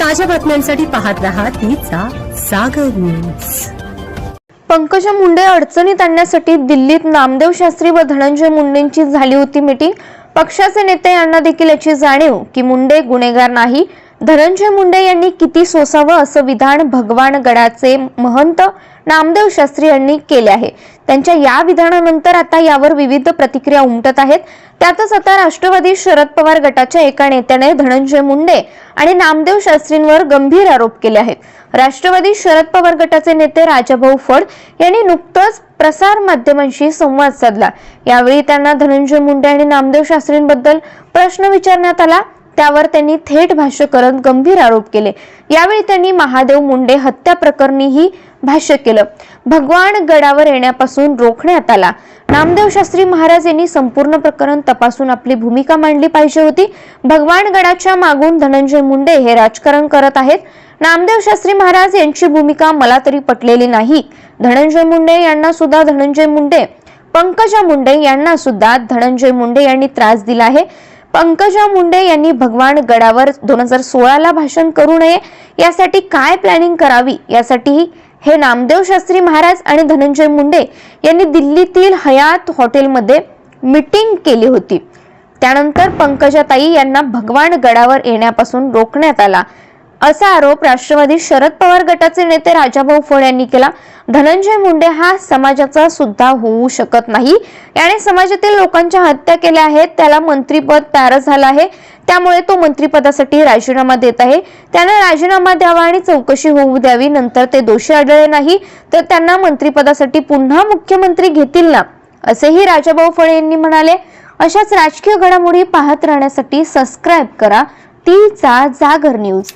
ताज्या बातम्यांसाठी पाहत राहा तिचा सागर न्यूज पंकजा मुंडे अडचणीत आणण्यासाठी दिल्लीत नामदेव शास्त्री व धनंजय मुंडेंची झाली होती मीटिंग. पक्षाचे नेते यांना देखील याची जाणीव की मुंडे गुन्हेगार नाही. धनंजय मुंडे यांनी किती सोसावं असं विधान भगवान गडाचे महंत नामदेव शास्त्री यांनी केले आहे. त्यांच्या या विधानानंतर आता यावर विविध प्रतिक्रिया उमटत आहेत. त्यातच आता राष्ट्रवादी शरद पवार गटाच्या एका नेत्याने धनंजय मुंडे आणि नामदेव शास्त्रींवर गंभीर आरोप केले आहेत. राष्ट्रवादी शरद पवार गटाचे नेते राजाभाऊ फड यांनी नुकतंच प्रसार माध्यमांशी संवाद साधला. यावेळी त्यांना धनंजय मुंडे आणि नामदेव शास्त्रींबद्दल प्रश्न विचारण्यात आला. त्यावर त्यांनी थेट भाष्य करत गंभीर आरोप केले. यावेळी त्यांनी महादेव मुंडे हत्या प्रकरणीही भाष्य केलं. भगवान गडावर येण्यापासून रोखण्यात आला. नामदेव शास्त्री महाराज यांनी संपूर्ण प्रकरण तपासून आपली भूमिका मांडली पाहिजे होती. भगवान गडाच्या मागून धनंजय मुंडे हे राजकारण करत आहेत. नामदेव शास्त्री महाराज यांची भूमिका मला तरी पटलेली नाही. धनंजय मुंडे यांना सुद्धा धनंजय मुंडे पंकजा मुंडे यांना सुद्धा धनंजय मुंडे यांनी त्रास दिला आहे. पंकजा मुंडे यांनी भगवान गडावर दोन हजार सोळाला भाषण करू नये यासाठी काय प्लॅनिंग करावी यासाठी हे नामदेव शास्त्री महाराज आणि धनंजय मुंडे यांनी दिल्लीतील हयात हॉटेलमध्ये मीटिंग केली होती. त्यानंतर पंकजाताई यांना भगवान गडावर येण्यापासून रोखण्यात आला. असा आरोप राष्ट्रवादी शरद पवार गटाचे नेते राजाभाऊ फळ यांनी केला. धनंजय मुंडे हा समाजाचा सुद्धा होऊ शकत नाही. याने समाजातील लोकांच्या हत्या केल्या आहेत त्याला मंत्रीपद प्यारं झालं आहे. त्यामुळे तो मंत्रिपदासाठी राजीनामा देत आहे. त्याने राजीनामा द्यावा आणि चौकशी होऊ द्यावी नंतर ते दोषी आढळले नाही तर त्यांना मंत्रिपदासाठी पुन्हा मुख्यमंत्री घेतील ना? असेही राजाभाऊ फळे यांनी म्हणाले. अशाच राजकीय घडामोडी पाहत राहण्यासाठी सबस्क्राईब करा. तीचा जागर न्यूज